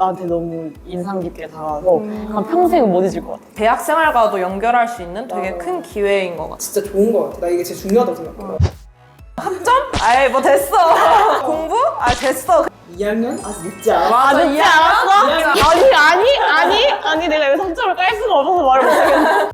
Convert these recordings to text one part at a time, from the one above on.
나한테 너무 인상 깊게 다가와서 난 평생 못 잊을 것 같아. 대학 생활과도 연결할 수 있는 되게 맞아. 큰 기회인 것 같아. 진짜 좋은 것 같아. 나 이게 진짜 중요하다고 생각해. 학점? 아이 뭐 됐어. 공부? 아 됐어. 2학년? 아직 늦지 않아. 맞아 늦지 않았어? 아니 아니 아니 아니 내가 여기서 학점을 깔 수가 없어서 말을 못하겠네.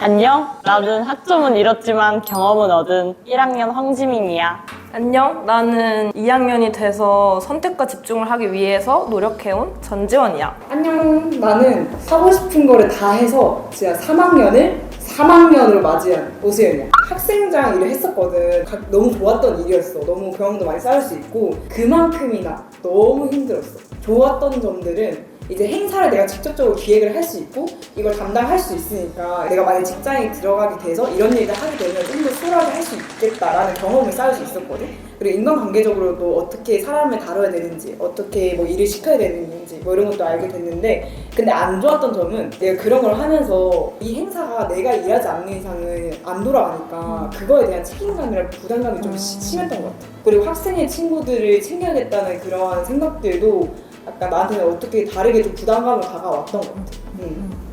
안녕. 나는 학점은 잃었지만 경험은 얻은 1학년 황지민이야. 안녕. 나는 2학년이 돼서 선택과 집중을 하기 위해서 노력해온 전지원이야. 안녕. 나는 사고 싶은 거를 다 해서 진짜 3학년을 3학년으로 맞이한 오수연이야. 학생장 일을 했었거든. 가- 너무 좋았던 일이었어. 너무 경험도 많이 쌓을 수 있고 그만큼이나 너무 힘들었어. 좋았던 점들은 이제 행사를 내가 직접적으로 기획을 할 수 있고 이걸 담당할 수 있으니까 내가 만약 직장에 들어가게 돼서 이런 일을 하게 되면 좀 더 수월하게 할 수 있겠다라는 경험을 쌓을 수 있었거든. 그리고 인간관계적으로도 어떻게 사람을 다뤄야 되는지 어떻게 뭐 일을 시켜야 되는지 뭐 이런 것도 알게 됐는데 근데 안 좋았던 점은 내가 그런 걸 하면서 이 행사가 내가 일하지 않는 이상은 안 돌아가니까 그거에 대한 책임감이랑 부담감이 좀 시- 심했던 것 같아 그리고 학생의 친구들을 챙겨야겠다는 그러한 생각들도 약간 나한테는 어떻게 다르게 좀 부담감으로 다가왔던 것 같아 음.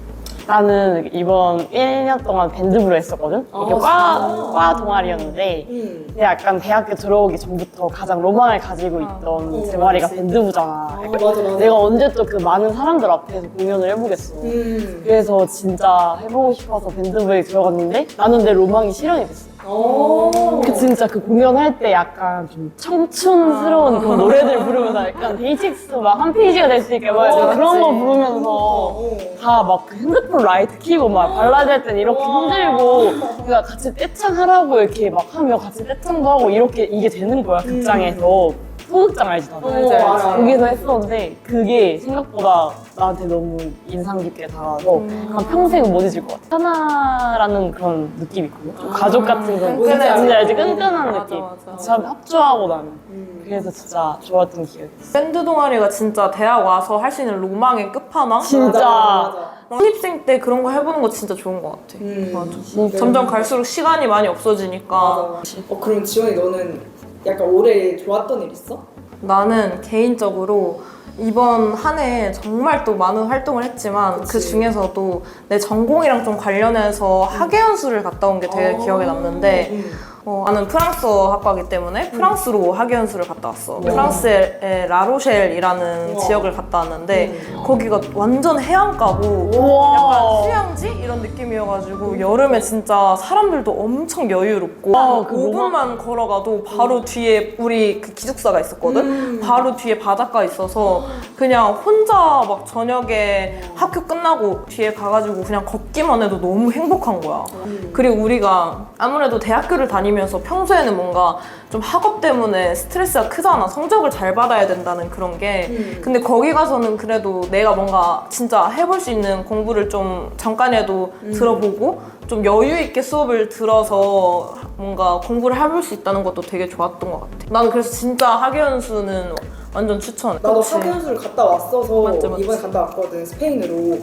나는 이번 1년 동안 밴드부를 했었거든. 아, 이게 과, 진짜? 과 동아리였는데 음. 근데 약간 대학교 들어오기 전부터 가장 로망을 가지고 있던 어, 제마리가 그치. 밴드부잖아. 아, 맞아 맞아 내가 언제 또 그 많은 사람들 앞에서 공연을 해보겠어. 음. 그래서 진짜 해보고 싶어서 밴드부에 들어갔는데 나는 내 로망이 실현이 됐어. 오. 그 진짜 그 공연할 때 약간 좀 청춘스러운 그 노래들 부르면서 약간 데이식스 막 한 페이지가 될 수 있게 막 어, 그런 거. 부르면서 어. 다막 핸드폰 라이트 켜고 막 발라드 할 땐 이렇게 와. 힘들고 그러니까 같이 떼창하라고 이렇게 막 하면 같이 떼창도 하고 이렇게 이게 되는 거야 극장에서 소극장 알지 다들? 어, 알지, 알지. 거기서 했었는데 그게 생각보다 나한테 너무 인상 깊게 다가와서 그냥 평생 못 잊을 것 같아 하나라는 그런 느낌이 있거든 좀 가족 같은 그런 뭔지. 뭔지 알지? 끈끈한 맞아, 느낌 맞아. 같이 합주하고 나는 음. 그래서 진짜 좋았던 기억이 있어 밴드 동아리가 진짜 대학 와서 할 수 있는 로망의 끝판왕? 진짜. 맞아. 신입생 때 그런 거 해보는 거 진짜 좋은 것 같아. 음. 맞아. 진짜. 점점 갈수록 시간이 많이 없어지니까 맞아. 어 그럼 지원이 너는 약간 올해 좋았던 일 있어? 나는 개인적으로 이번 한 해 정말 또 많은 활동을 했지만 그 그치. 중에서도 내 전공이랑 좀 관련해서 학예연수를 갔다 온 게 되게 아. 기억에 남는데 음. 어, 나는 프랑스어 학과이기 때문에 프랑스로 학예연수를 갔다 왔어. 프랑스의 라로셸이라는 우와. 지역을 갔다 왔는데 음. 거기가 완전 해안가고 약간 휴양지 이런 느낌이어가지고 여름에 진짜 사람들도 엄청 여유롭고 아, 그 5분만 걸어가도 바로 뒤에 우리 그 기숙사가 있었거든. 음. 바로 뒤에 바닷가 있어서 그냥 혼자 막 저녁에 학교 끝나고 뒤에 가가지고 그냥 걷기만 해도 너무 행복한 거야. 음. 그리고 우리가 아무래도 대학교를 다니면 서 평소에는 뭔가 좀 학업 때문에 스트레스가 크잖아. 성적을 잘 받아야 된다는 그런 게. 음. 근데 거기 가서는 그래도 내가 뭔가 진짜 해볼 수 있는 공부를 좀 잠깐이라도 음. 들어보고 좀 여유 있게 수업을 들어서 뭔가 공부를 해볼 수 있다는 것도 되게 좋았던 것 같아. 나는 그래서 진짜 학예연수는 완전 추천해. 나도 그치? 학연수를 갔다 왔어서 맞지, 맞지. 이번에 갔다 왔거든 스페인으로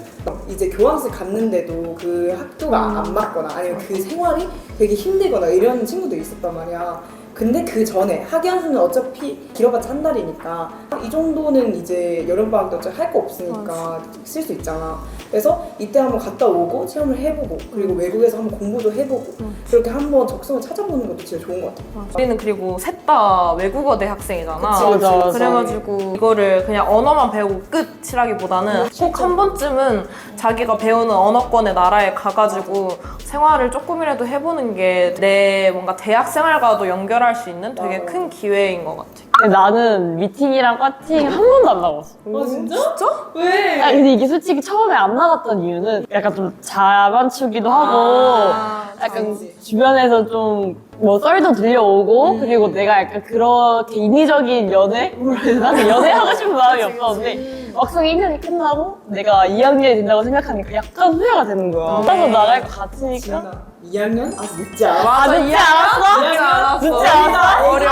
이제 교환학생 갔는데도 그 학교가 음. 안 맞거나 아니면 그 생활이 되게 힘들거나 이런 친구도 있었단 말이야 근데 그 전에 학연수는 어차피 길어봤자 한 달이니까 이 정도는 이제 여름방학 때 어차피 할 거 없으니까 쓸 수 있잖아 그래서 이때 한번 갔다 오고 체험을 해보고 그리고 외국에서 한번 공부도 해보고 음. 그렇게 한번 적성을 찾아보는 것도 진짜 좋은 것 같아 우리는 그리고 셋 다 외국어 대학생이잖아. 그치, 그치, 맞아, 맞아. 그래가지고 이거를 그냥 언어만 배우고 끝이라기보다는 꼭 한 번쯤은 자기가 배우는 언어권의 나라에 가가지고 생활을 조금이라도 해보는 게 내 뭔가 대학 생활과도 연결할 수 있는 되게 맞아. 큰 기회인 것 같아. 근데 나는 미팅이랑 과팅 한 번도 안 나갔어 아 진짜? 진짜? 왜? 아, 근데 이게 솔직히 처음에 안 나갔던 이유는 약간 좀 자만추기도 하고 아, 약간. 주변에서 좀 뭐 썰도 들려오고 그리고 내가 약간 그렇게 인위적인 연애? 뭐라 해야 되나? 연애하고 싶은 마음이 없었는데 막상 1년이 끝나고 내가 2학년이 된다고 생각하니까 약간 후회가 되는 거야 따라서 나갈 것 같으니까 지연아 2학년? 아직 늦지 않아 맞아, 늦지 않았어? 늦지 않았어. 늦지 않았어? 어려.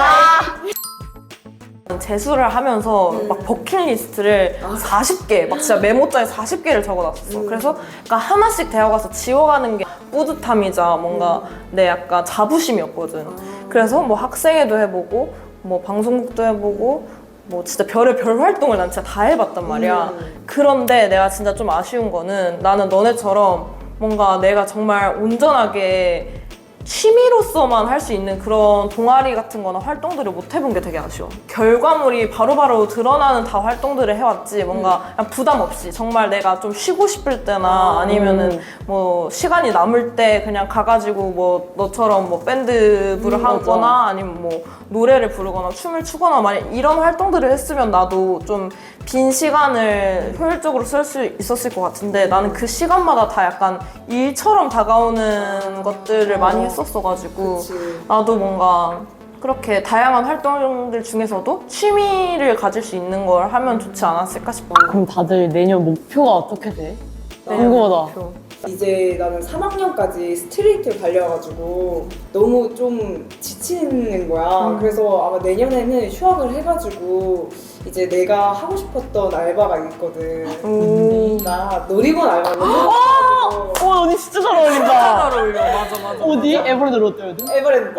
재수를 하면서 막 버킷리스트를 40개, 막 진짜 메모장에 40개를 적어놨었어. 그래서 그러니까 하나씩 대학 가서 지워가는 게 뿌듯함이자 뭔가 내 약간 자부심이었거든. 그래서 뭐 학생회도 해보고, 뭐 방송국도 해보고, 뭐 진짜 별의 별 활동을 난 진짜 다 해봤단 말이야. 그런데 내가 진짜 좀 아쉬운 거는 나는 너네처럼 뭔가 내가 정말 온전하게 취미로서만 할 수 있는 그런 동아리 같은 거나 활동들을 못 해본 게 되게 아쉬워. 결과물이 바로바로 드러나는 다 활동들을 해왔지. 뭔가 그냥 부담 없이 정말 내가 좀 쉬고 싶을 때나 아니면은 뭐 시간이 남을 때 그냥 가가지고 뭐 너처럼 뭐 밴드부를 음, 맞아. 하거나 아니면 뭐 노래를 부르거나 춤을 추거나 만약 이런 활동들을 했으면 나도 좀 빈 시간을 효율적으로 쓸 수 있었을 것 같은데 나는 그 시간마다 다 약간 일처럼 다가오는 것들을 많이 했었어가지고 그치. 나도 뭔가 그렇게 다양한 활동들 중에서도 취미를 가질 수 있는 걸 하면 좋지 않았을까 싶어. 그럼 다들 내년 목표가 어떻게 돼? 궁금하다. 이제 나는 3학년까지 스트레이트를 달려가지고 너무 좀 지치는 거야. 그래서 아마 내년에는 휴학을 해가지고 이제 내가 하고 싶었던 알바가 있거든. 오. 나 놀이원 알바 너무 어, 해가지고 언니 진짜 잘 어울린다. 잘 어울려. 맞아 맞아. 어디? 에버랜드 롯데월드? 에버랜드.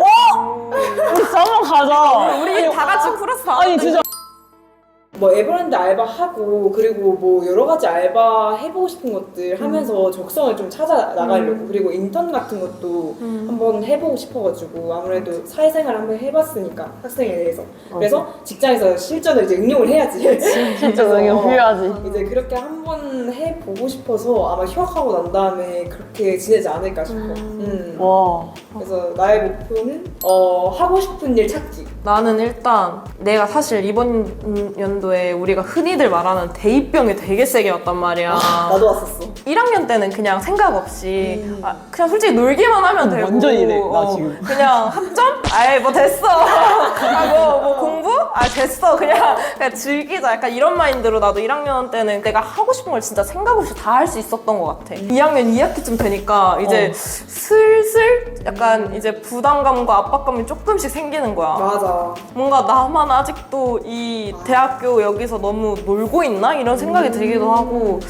우리 진짜 한번 가자. 우리 다 같이 플러스 아니 진짜 뭐 에버랜드 알바 하고 그리고 뭐 여러 가지 알바 해보고 싶은 것들 하면서 적성을 좀 찾아 나가려고 그리고 인턴 같은 것도 한번 해보고 싶어가지고 아무래도 사회생활 한번 해봤으니까 학생에 대해서. 그래서 직장에서 실전을 이제 응용을 해야지. 진짜 응용 필요하지. 이제 그렇게 한번 해보고 싶어서 아마 휴학하고 난 다음에 그렇게 지내지 않을까 싶어. 음. 와. 그래서 나의 목표는 어, 하고 싶은 일 찾기 나는 일단 내가 사실 이번 연도에 우리가 흔히들 말하는 대입병이 되게 세게 왔단 말이야. 나도 왔었어 1학년 때는 그냥 생각 없이 아, 그냥 솔직히 놀기만 하면 되고. 완전 이래, 나 어, 지금. 그냥 학점? 아이 뭐 됐어. 아, 뭐, 뭐 공부? 아 됐어. 그냥, 그냥 즐기자. 약간 이런 마인드로 나도 1학년 때는 내가 하고 싶은 걸 진짜 생각 없이 다 할 수 있었던 것 같아. 2학년 2학기쯤 되니까 이제 어. 슬슬 약간 이제 부담감과 압박감이 조금씩 생기는 거야. 맞아. 뭔가 나만 아직도 이 대학교 여기서 너무 놀고 있나? 이런 생각이 들기도 하고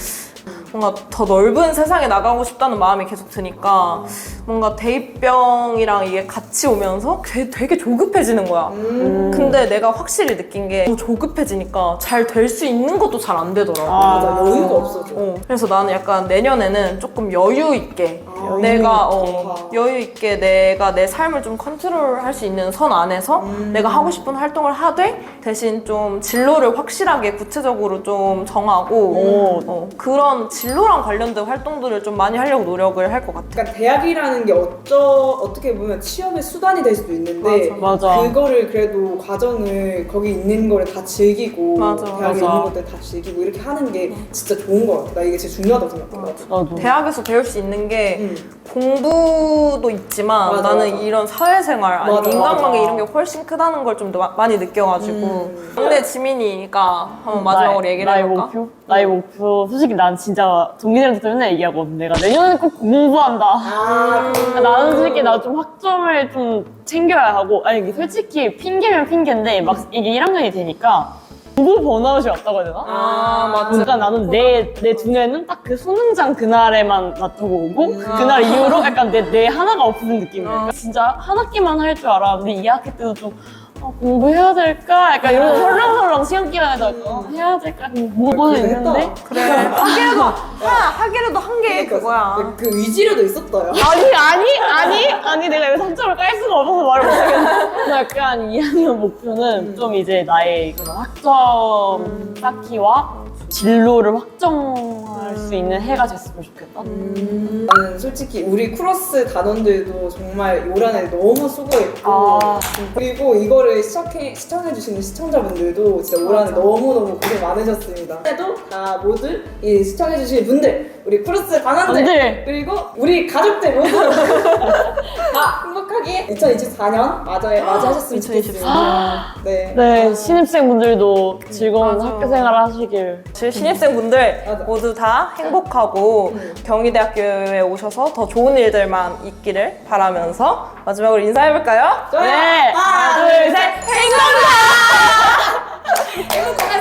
뭔가 더 넓은 세상에 나가고 싶다는 마음이 계속 드니까 뭔가 대입병이랑 이게 같이 오면서 되게, 되게 조급해지는 거야. 음. 근데 내가 확실히 느낀 게 너무 조급해지니까 잘 될 수 있는 것도 잘 안 되더라고. 아. 맞아 여유가 없어져 어, 그래서 나는 약간 내년에는 조금 여유 있게 아, 내가 어, 좋다. 여유 있게 내가 내 삶을 좀 컨트롤할 수 있는 선 안에서 음. 내가 하고 싶은 활동을 하되 대신 좀 진로를 확실하게 구체적으로 좀 정하고 오. 어, 그런 진로랑 관련된 활동들을 좀 많이 하려고 노력을 할 것 같아. 그러니까 대학이라는 게 어쩌 어떻게 보면 취업의 수단이 될 수도 있는데 맞아. 그거를 그래도 과정을 거기 있는 거를 다 즐기고 맞아. 대학에 맞아. 있는 것들 다 즐기고 이렇게 하는 게 진짜 좋은 것 같아. 나 이게 진짜 중요하다고 생각해. 나도. 대학에서 배울 수 있는 게 응. 공부도 있지만 맞아, 나는 맞아. 이런 사회생활 맞아, 인간관계 맞아. 이런 게 훨씬 크다는 걸좀 많이 느껴가지고 음. 근데 지민이가 한번 마지막으로 나의- 얘기를 나의 해볼까? 목표? 나의 목표. 솔직히 난 진짜 동기들한테 맨날 얘기하거든. 내가 내년에 꼭 공부한다. 아, 나는 솔직히 나 좀 학점을 좀 챙겨야 하고 아니 이게 솔직히 핑계면 핑계인데 막 이게 1학년이 되니까 공부 번아웃이 왔다고 해야 되나? 아 맞아 그러니까 나는 내, 내 두뇌는 딱 그 수능장 그날에만 놔두고 오고 음. 그날 이후로 약간 내, 내 하나가 없어진 느낌이야. 어. 그러니까 진짜 한 학기만 할 줄 알았는데 2학기 때도 좀 아, 공부해야 될까? 약간 이런 설렁설렁 시험 기간에도 어, 해야 될까? 뭐가 있는데? 그래 하기라도 하 하기라도 한 게 그거야 그 의지력도 있었어요. 아니 아니 아니 아니 내가 여기서 학점을 깔 수가 없어서 말을 못하겠네. 나 약간 2학년 목표는 좀 이제 나의 그런 학점 쌓기와 진로를 확정할 수 있는 해가 됐으면 좋겠다. 나는 솔직히 우리 쿠로스 단원들도 정말 올 한해 너무 수고했고 아. 그리고 이거를 시청해, 시청해주시는 시청자분들도 진짜 올 한해 너무너무 고생 많으셨습니다. 그래도 다 모두 이 시청해주시는 분들 우리 단원들 분들! 그리고 우리 가족들 모두 다 행복하게 2024년 맞아, 맞이하셨으면 2024. 좋겠습니다. 네. 네, 신입생분들도 즐거운 맞아. 학교 생활 하시길. 제 신입생분들 맞아. 모두 다 행복하고 음. 경희대학교에 오셔서 더 좋은 일들만 있기를 바라면서 마지막으로 인사해볼까요? 좋아요. 네! 하나, 둘, 셋! 행복하게